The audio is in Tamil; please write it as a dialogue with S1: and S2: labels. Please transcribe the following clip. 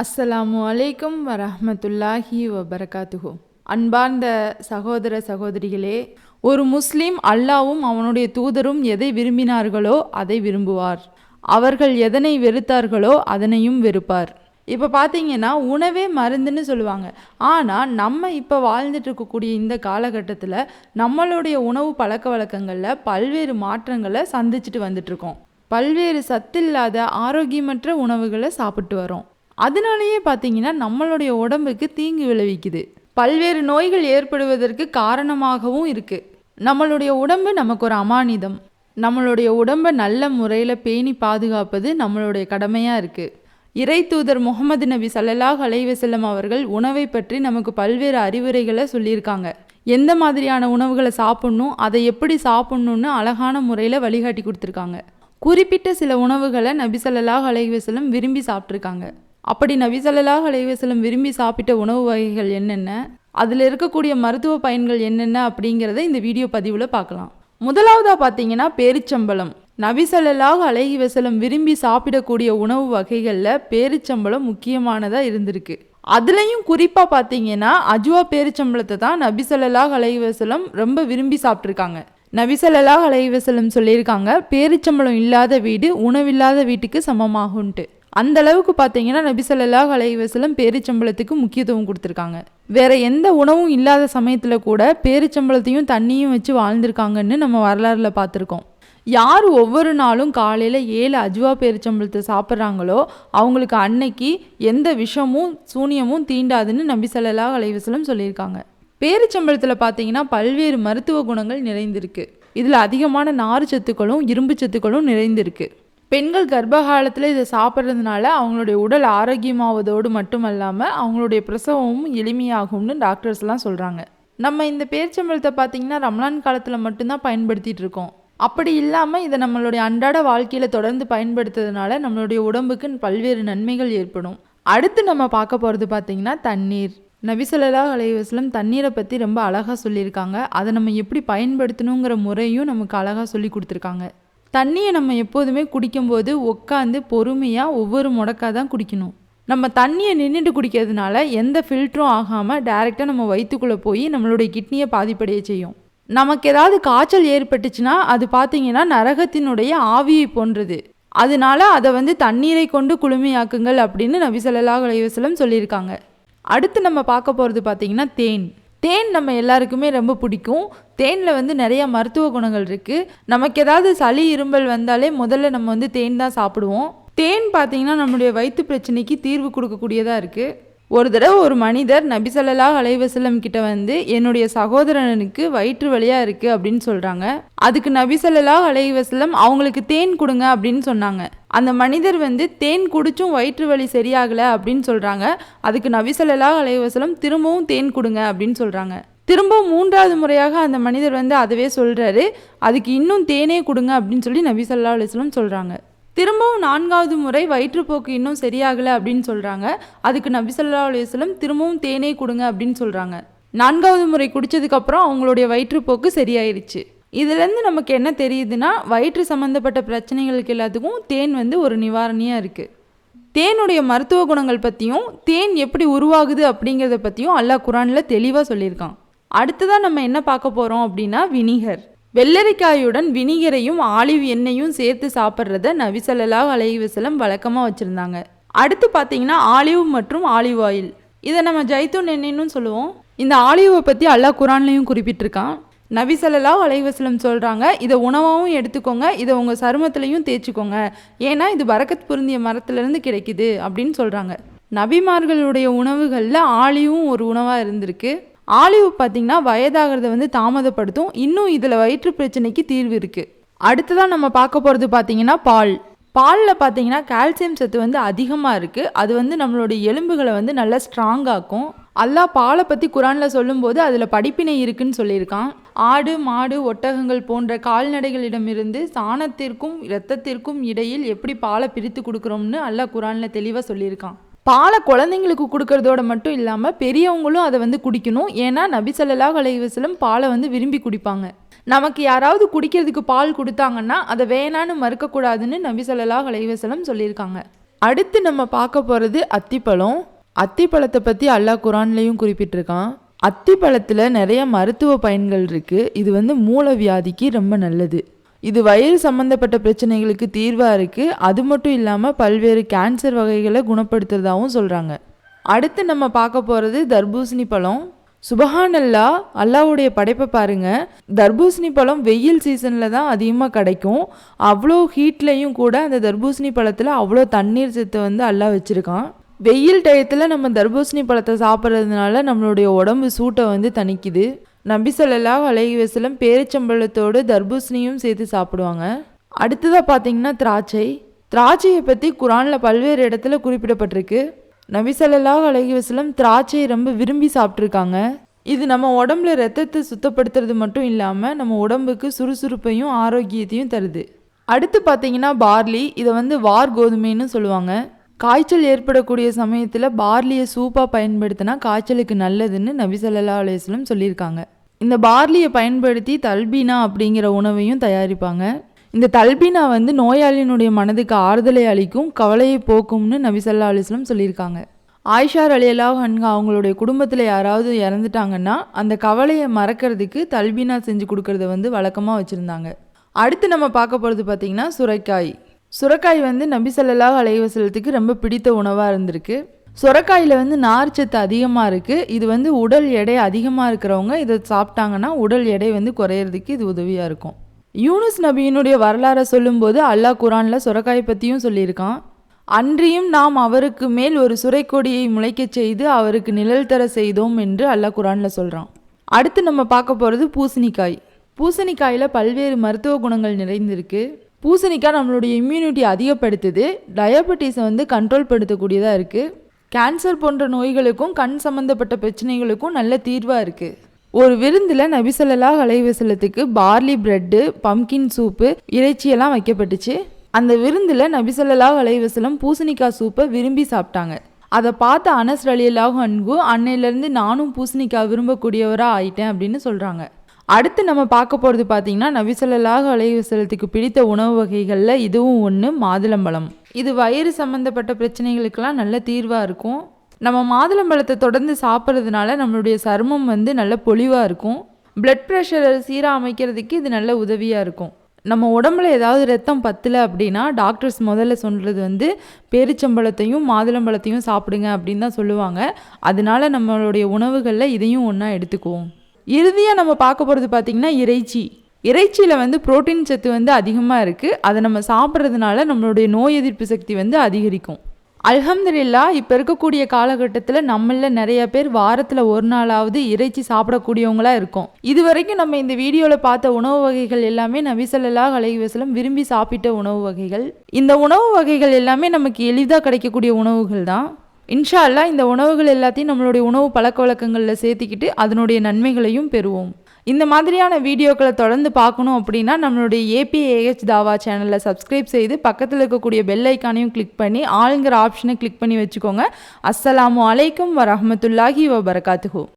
S1: அஸ்ஸலாமு அலைக்கும் வரஹமத்துல்லாஹி வபரகாத்துஹு. அன்பார்ந்த சகோதர சகோதரிகளே ஒரு முஸ்லீம் அல்லாவும் அவனுடைய தூதரும் எதை விரும்பினார்களோ அதை விரும்புவார். அவர்கள் எதனை வெறுத்தார்களோ அதனையும் வெறுப்பார். இப்போ பார்த்தீங்கன்னா உணவே மருந்துன்னு சொல்லுவாங்க. ஆனால் நம்ம இப்போ வாழ்ந்துட்டு இருக்கக்கூடிய இந்த காலகட்டத்தில் நம்மளுடைய உணவு பழக்க வழக்கங்களில் பல்வேறு மாற்றங்களை சந்திச்சுட்டு வந்துட்டுருக்கோம். பல்வேறு சத்தில்லாத ஆரோக்கியமற்ற உணவுகளை சாப்பிட்டு வரோம் அதனாலேயே பார்த்தீங்கன்னா நம்மளுடைய உடம்புக்கு தீங்கு விளைவிக்குது. பல்வேறு நோய்கள் ஏற்படுவதற்கு காரணமாகவும் இருக்குது நம்மளுடைய உடம்பு நமக்கு ஒரு அமானிதம். நம்மளுடைய உடம்பை நல்ல முறையில் பேணி பாதுகாப்பது நம்மளுடைய கடமையாக இருக்குது இறை தூதர் முகமது நபி சல்லல்லாஹ் அலைவசல்லம் அவர்கள் உணவை பற்றி நமக்கு பல்வேறு அறிவுரைகளை சொல்லியிருக்காங்க. எந்த மாதிரியான உணவுகளை சாப்பிட்ணும் அதை எப்படி சாப்பிட்ணுன்னு அழகான முறையில் வழிகாட்டி கொடுத்துருக்காங்க. குறிப்பிட்ட சில உணவுகளை நபி ஸல்லல்லாஹு அலைஹி விரும்பி சாப்பிட்ருக்காங்க அப்படி நபி சல்லாஹ் அலைவசலம் விரும்பி சாப்பிட்ட உணவு வகைகள் என்னென்ன? அதில் இருக்கக்கூடிய மருத்துவ பயன்கள் என்னென்ன அப்படிங்கிறத இந்த வீடியோ பதிவில் பார்க்கலாம். முதலாவதாக பார்த்தீங்கன்னா பேரிச்சம்பளம் நபி ஸல்லல்லாஹு வசலம் விரும்பி சாப்பிடக்கூடிய உணவு வகைகளில் பேரிச்சம்பளம் முக்கியமானதாக இருந்திருக்கு. அதுலேயும் குறிப்பாக பார்த்தீங்கன்னா அஜுவா பேரிச்சம்பளத்தை தான் நபி ஸல்லல்லாஹு வசலம் ரொம்ப விரும்பி சாப்பிட்ருக்காங்க நபி ஸல்லல்லாஹு வசலம் சொல்லியிருக்காங்க பேரிச்சம்பழம் இல்லாத வீடு உணவில்லாத வீட்டுக்கு சமமாகும்ட்டு. அந்த அளவுக்கு பார்த்தீங்கன்னா நபி ஸல்லல்லாஹு அலைஹி வஸல்லம் முக்கியத்துவம் கொடுத்துருக்காங்க. வேற எந்த உணவும் இல்லாத சமயத்தில் கூட பேரிச்சம்பளத்தையும் தண்ணியும் வச்சு வாழ்ந்திருக்காங்கன்னு நம்ம வரலாறுல பார்த்துருக்கோம் யார் ஒவ்வொரு நாளும் காலையில் ஏழு அஜுவா பேரிச்சம்பளத்தை சாப்பிட்றாங்களோ அவங்களுக்கு அன்னைக்கு எந்த விஷமும் சூனியமும் தீண்டாதுன்னு நபி ஸல்லல்லாஹு அலைஹி சொல்லியிருக்காங்க. பேரிச்சம்பளத்தில் பார்த்தீங்கன்னா பல்வேறு மருத்துவ குணங்கள் நிறைந்திருக்கு. இதில் அதிகமான நார் சத்துக்களும் இரும்பு சத்துக்களும் நிறைந்திருக்கு. பெண்கள் கர்ப்ப காலத்தில் இதை சாப்பிட்றதுனால அவங்களுடைய உடல் ஆரோக்கியமாவதோடு மட்டுமல்லாமல் அவங்களுடைய பிரசவமும் எளிமையாகும்னு டாக்டர்ஸ்லாம் சொல்கிறாங்க நம்ம இந்த பேரிச்சம்பழத்தை பார்த்திங்கன்னா ரம்லான் காலத்தில் மட்டும்தான் பயன்படுத்திட்டு இருக்கோம். அப்படி இல்லாமல் இதை நம்மளுடைய அன்றாட வாழ்க்கையில் தொடர்ந்து பயன்படுத்துறதுனால நம்மளுடைய உடம்புக்கு பல்வேறு நன்மைகள் ஏற்படும். அடுத்து நம்ம பார்க்க போகிறது பார்த்தீங்கன்னா தண்ணீர். நபிசல்லா அலைவாஸ்லம் தண்ணீரை பற்றி ரொம்ப அழகாக சொல்லியிருக்காங்க. அதை நம்ம எப்படி பயன்படுத்தணுங்கிற முறையும் நமக்கு அழகாக சொல்லி கொடுத்துருக்காங்க. தண்ணியை நம்ம எப்போதுமே குடிக்கும்போது உட்காந்து பொறுமையாக ஒவ்வொரு முடக்காக தான் குடிக்கணும். நம்ம தண்ணியை நின்றுட்டு குடிக்கிறதுனால எந்த ஃபில்டரும் ஆகாமல் டைரெக்டாக நம்ம வயிற்றுக்குள்ளே போய் நம்மளுடைய கிட்னியை பாதிப்படைய செய்யும். நமக்கு ஏதாவது காய்ச்சல் ஏற்பட்டுச்சுன்னா அது பார்த்தீங்கன்னா நரகத்தினுடைய ஆவியை போன்றது. அதனால அதை வந்து தண்ணீரை கொண்டு குளுமையாக்குங்கள் அப்படின்னு நபி ஸல்லல்லாஹு அலைவசலம் சொல்லியிருக்காங்க. அடுத்து நம்ம பார்க்க போகிறது பார்த்தீங்கன்னா தேன். தேன் நம்ம எல்லாருக்குமே ரொம்ப பிடிக்கும். தேனில் வந்து நிறைய மருத்துவ குணங்கள் இருக்குது நமக்கு ஏதாவது சளி இரும்பல் வந்தாலே முதல்ல நம்ம வந்து தேன் தான் சாப்பிடுவோம். தேன் பார்த்தீங்கன்னா நம்மளுடைய வயிற்று பிரச்சனைக்கு தீர்வு கொடுக்கக்கூடியதாக இருக்குது ஒரு தடவை ஒரு மனிதர் நபிசல்லா அலைவசல்லம் கிட்ட வந்து என்னுடைய சகோதரனுக்கு வயிற்று வலியாக இருக்குது அப்படின்னு சொல்கிறாங்க அதுக்கு நபிசல்லா அலைவசல்லம் அவங்களுக்கு தேன் கொடுங்க அப்படின்னு சொன்னாங்க. அந்த மனிதர் வந்து தேன் குடிச்சும் வயிற்று வலி சரியாகலை அப்படின்னு சொல்கிறாங்க அதுக்கு நபிசல்லா அலைவசலம் திரும்பவும் தேன் கொடுங்க அப்படின்னு சொல்கிறாங்க திரும்ப மூன்றாவது முறையாக அந்த மனிதர் வந்து அதுவே சொல்கிறாரு அதுக்கு இன்னும் தேனே கொடுங்க அப்படின்னு சொல்லி நபிசல்லா ஸல்லல்லாஹு சொல்கிறாங்க திரும்பவும் நான்காவது முறை வயிற்றுப்போக்கு இன்னும் சரியாகலை அப்படின்னு சொல்கிறாங்க அதுக்கு நபி சொல்லா அலுவலம் திரும்பவும் தேனே கொடுங்க அப்படின்னு சொல்கிறாங்க நான்காவது முறை குடித்ததுக்கப்புறம் அவங்களுடைய வயிற்றுப்போக்கு சரியாயிருச்சு. இதுலேருந்து நமக்கு என்ன தெரியுதுன்னா வயிற்று சம்மந்தப்பட்ட பிரச்சனைகளுக்கு எல்லாத்துக்கும் தேன் வந்து ஒரு நிவாரணியாக இருக்குது தேனுடைய மருத்துவ குணங்கள் பற்றியும் தேன் எப்படி உருவாகுது அப்படிங்கிறத பற்றியும் அல்லாஹ் குரானில் தெளிவாக சொல்லியிருக்கான். அடுத்ததாக நம்ம என்ன பார்க்க போகிறோம் அப்படின்னா வினிகர். வெள்ளரிக்காயுடன் வினிகரையும் ஆலிவ் எண்ணெயும் சேர்த்து சாப்பிட்றத நபி ஸல்லல்லாஹு அலைஹி வழக்கமாக வச்சுருந்தாங்க. அடுத்து பார்த்தீங்கன்னா ஆலிவ் மற்றும் ஆலிவ் ஆயில். இதை நம்ம ஜைத்தூன் எண்ணெய்னு சொல்லுவோம். இந்த ஆலிவை பற்றி அல்லாஹ் குரான்லையும் குறிப்பிட்டிருக்கான். நபி அலைவசலம் சொல்கிறாங்க இதை உணவாகவும் எடுத்துக்கோங்க இதை உங்கள் சருமத்திலையும் தேய்ச்சிக்கோங்க. ஏன்னா இது பரக்கத் பொருந்திய மரத்துலேருந்து கிடைக்குது அப்படின்னு சொல்கிறாங்க நபிமார்களுடைய உணவுகளில் ஆலிவும் ஒரு உணவாக இருந்திருக்கு. ஆலிவ் பார்த்திங்கன்னா வயதாகிறத வந்து தாமதப்படுத்தும். இன்னும் இதில் வயிற்று பிரச்சனைக்கு தீர்வு இருக்குது அடுத்ததாக நம்ம பார்க்க போகிறது பார்த்தீங்கன்னா பால். பாலில் பார்த்தீங்கன்னா கால்சியம் சத்து வந்து அதிகமாக இருக்குது அது வந்து நம்மளுடைய எலும்புகளை வந்து நல்லா ஸ்ட்ராங் ஆக்கும். அல்லாஹ் பாலை பற்றி குரானில் சொல்லும்போது அதில் படிப்பினை இருக்குன்னு சொல்லியிருக்கான். ஆடு மாடு ஒட்டகங்கள் போன்ற கால்நடைகளிடமிருந்து சாணத்திற்கும் இரத்தத்திற்கும் இடையில் எப்படி பாலை பிரித்து கொடுக்குறோம்னு அல்லாஹ் குரானில் தெளிவாக சொல்லியிருக்கான். பாலை குழந்தைங்களுக்கு கொடுக்கறதோட மட்டும் இல்லாமல் பெரியவங்களும் அதை வந்து குடிக்கணும். ஏன்னா நபி ஸல்லல்லாஹு அலைஹி பாலை வந்து விரும்பி குடிப்பாங்க. நமக்கு யாராவது குடிக்கிறதுக்கு பால் கொடுத்தாங்கன்னா அதை வேணான்னு மறுக்கக்கூடாதுன்னு நபி ஸல்லல்லாஹு அலைஹி சொல்லியிருக்காங்க. அடுத்து நம்ம பார்க்க போகிறது அத்திப்பழம். அத்திப்பழத்தை பற்றி அல்லாஹ் குரான்லேயும் குறிப்பிட்டிருக்கான். அத்திப்பழத்தில் நிறைய மருத்துவ பயன்கள் இருக்குது இது வந்து மூல வியாதிக்கு ரொம்ப நல்லது. இது வயிறு சம்மந்தப்பட்ட பிரச்சனைகளுக்கு தீர்வாக இருக்குது அது மட்டும் இல்லாமல் பல்வேறு கேன்சர் வகைகளை குணப்படுத்துறதாகவும் சொல்கிறாங்க அடுத்து நம்ம பார்க்க போகிறது தர்பூசணி பழம். சுபஹானல்லா அல்லாவுடைய படைப்பை பாருங்கள் தர்பூசணி பழம் வெயில் சீசனில் தான் அதிகமாக கிடைக்கும். அவ்வளோ ஹீட்லேயும் கூட அந்த தர்பூசணி பழத்தில் அவ்வளோ தண்ணீர் சத்து வந்து அல்லாஹ் வச்சுருக்கான். வெயில் டயத்தில் நம்ம தர்பூசணி பழத்தை சாப்பிட்றதுனால நம்மளுடைய உடம்பு சூட்டை வந்து தணிக்குது. நபி ஸல்லல்லாஹு அலைஹி வசலம் பேரிச்சம்பழத்தோடு தர்பூசணியும் சேர்த்து சாப்பிடுவாங்க. அடுத்ததாக பார்த்தீங்கன்னா திராட்சை. திராட்சையை பற்றி குரானில் பல்வேறு இடத்துல குறிப்பிடப்பட்டிருக்கு. நபி ஸல்லல்லாஹு அலைஹி வசலம் திராட்சையை ரொம்ப விரும்பி சாப்பிட்ருக்காங்க இது நம்ம உடம்புல ரத்தத்தை சுத்தப்படுத்துறது மட்டும் இல்லாமல் நம்ம உடம்புக்கு சுறுசுறுப்பையும் ஆரோக்கியத்தையும் தருது. அடுத்து பார்த்தீங்கன்னா பார்லி இதை வந்து வார் கோதுமைன்னு சொல்லுவாங்க. காய்ச்சல் ஏற்படக்கூடிய சமயத்தில் பார்லியை சூப்பாக பயன்படுத்தினா காய்ச்சலுக்கு நல்லதுன்னு நபி ஸல்லல்லாஹு அலையம் சொல்லியிருக்காங்க. இந்த பார்லியை பயன்படுத்தி தல்பீனா அப்படிங்கிற உணவையும் தயாரிப்பாங்க. இந்த தல்பீனா வந்து நோயாளியினுடைய மனதுக்கு ஆறுதலை அளிக்கும் கவலையை போக்கும்னு நபி அலிஸ்லம் சொல்லியிருக்காங்க. ஆயிஷார் அலியல்லாஹ் ஹன்கா அவங்களுடைய குடும்பத்தில் யாராவது இறந்துட்டாங்கன்னா அந்த கவலையை மறக்கிறதுக்கு தல்பீனா செஞ்சு கொடுக்கறத வந்து வழக்கமாக வச்சுருந்தாங்க. அடுத்து நம்ம பார்க்க போகிறது பார்த்திங்கன்னா சுரைக்காய். சுரைக்காய் வந்து நபி சல்லல்லாஹ் அலைவசலத்துக்கு ரொம்ப பிடித்த உணவாக இருந்திருக்கு. சுரக்காயில் வந்து நார்ச்சத்து அதிகமாக இருக்குது இது வந்து உடல் எடை அதிகமாக இருக்கிறவங்க இதை சாப்பிட்டாங்கன்னா உடல் எடை வந்து குறையிறதுக்கு இது உதவியாக இருக்கும். யூனுஸ் நபியினுடைய வரலாறை சொல்லும்போது அல்லாஹ் குரானில் சுரக்காயை பற்றியும் சொல்லியிருக்கான். அன்றியும் நாம் அவருக்கு மேல் ஒரு சுரைக்கொடியை முளைக்கச் செய்து அவருக்கு நிழல் தர செய்தோம் என்று அல்லாஹ் குரானில் சொல்கிறான் அடுத்து நம்ம பார்க்க போகிறது பூசணிக்காய். பூசணிக்காயில் பல்வேறு மருத்துவ குணங்கள் நிறைந்திருக்கு. பூசணிக்காய் நம்மளுடைய இம்யூனிட்டி அதிகப்படுத்துது. டயபெட்டிஸை வந்து கண்ட்ரோல் படுத்தக்கூடியதாக இருக்குது கேன்சர் போன்ற நோய்களுக்கும் கண் சம்மந்தப்பட்ட பிரச்சனைகளுக்கும் நல்ல தீர்வாக இருக்குது ஒரு விருந்தில் நபிசல்லா அலைவசலத்துக்கு பார்லி பிரெட்டு பம்கின் சூப்பு இறைச்சியெல்லாம் வைக்கப்பட்டுச்சு. அந்த விருந்தில் நபிசல்லா அலைவசலம் பூசணிக்காய் சூப்பை விரும்பி சாப்பிட்டாங்க. அதை பார்த்த அனஸ் அலியல்லாஹு அன்பு அன்னையிலேருந்து நானும் பூசணிக்காய் விரும்பக்கூடியவராக ஆயிட்டேன் அப்படின்னு சொல்கிறாங்க அடுத்து நம்ம பார்க்க போகிறது பார்த்தீங்கன்னா நபிசல்லாஹ் அலைவசலத்துக்கு பிடித்த உணவு வகைகளில் இதுவும் ஒன்று மாதுளம்பழம். இது வயிறு சம்மந்தப்பட்ட பிரச்சனைகளுக்கெல்லாம் நல்ல தீர்வாக இருக்கும். நம்ம மாதுளம்பழத்தை தொடர்ந்து சாப்பிட்றதுனால நம்மளுடைய சருமம் வந்து நல்ல பொலிவாக இருக்கும். பிளட் ப்ரெஷரை சீராக அமைக்கிறதுக்கு இது நல்ல உதவியாக இருக்கும். நம்ம உடம்புல ஏதாவது ரத்தம் பத்தலை அப்படின்னா டாக்டர்ஸ் முதல்ல சொல்கிறது வந்து பேரிச்சம்பழத்தையும் மாதுளம்பழத்தையும் சாப்பிடுங்க அப்படின்னு தான் சொல்லுவாங்க. அதனால நம்மளுடைய உணவுகளில் இதையும் ஒன்றா எடுத்துக்குவோம். இறுதியாக நம்ம பார்க்க போகிறது பார்த்திங்கன்னா இறைச்சி. இறைச்சியில் வந்து புரோட்டீன் சத்து வந்து அதிகமாக இருக்குது அதை நம்ம சாப்பிட்றதுனால நம்மளுடைய நோய் எதிர்ப்பு சக்தி வந்து அதிகரிக்கும். அல்ஹம்துலில்லா இப்போ இருக்கக்கூடிய காலகட்டத்தில் நம்மள நிறைய பேர் வாரத்தில் ஒரு நாளாவது இறைச்சி சாப்பிடக்கூடியவங்களாக இருக்கும். இது வரைக்கும் நம்ம இந்த வீடியோவில் பார்த்த உணவு வகைகள் எல்லாமே நபிசல்லா அலைவசலம் விரும்பி சாப்பிட்ட உணவு வகைகள். இந்த உணவு வகைகள் எல்லாமே நமக்கு எளிதாக கிடைக்கக்கூடிய உணவுகள் தான். இன்ஷா இந்த உணவுகள் எல்லாத்தையும் நம்மளுடைய உணவு பழக்க வழக்கங்களில் சேர்த்திக்கிட்டு அதனுடைய நன்மைகளையும் பெறுவோம். இந்த மாதிரியான வீடியோக்களை தொடர்ந்து பார்க்கணும் அப்படின்னா நம்மளுடைய ஏபிஏஹெச் தாவா சேனலை சப்ஸ்கிரைப் செய்து பக்கத்தில் இருக்கக்கூடிய பெல் ஐக்கானையும் கிளிக் பண்ணி ஆளுங்கிற ஆப்ஷனை கிளிக் பண்ணி வச்சுக்கோங்க. அஸ்ஸலாமு அலைக்கும் வரஹமத்துல்லாஹி வபரகாத்துஹூ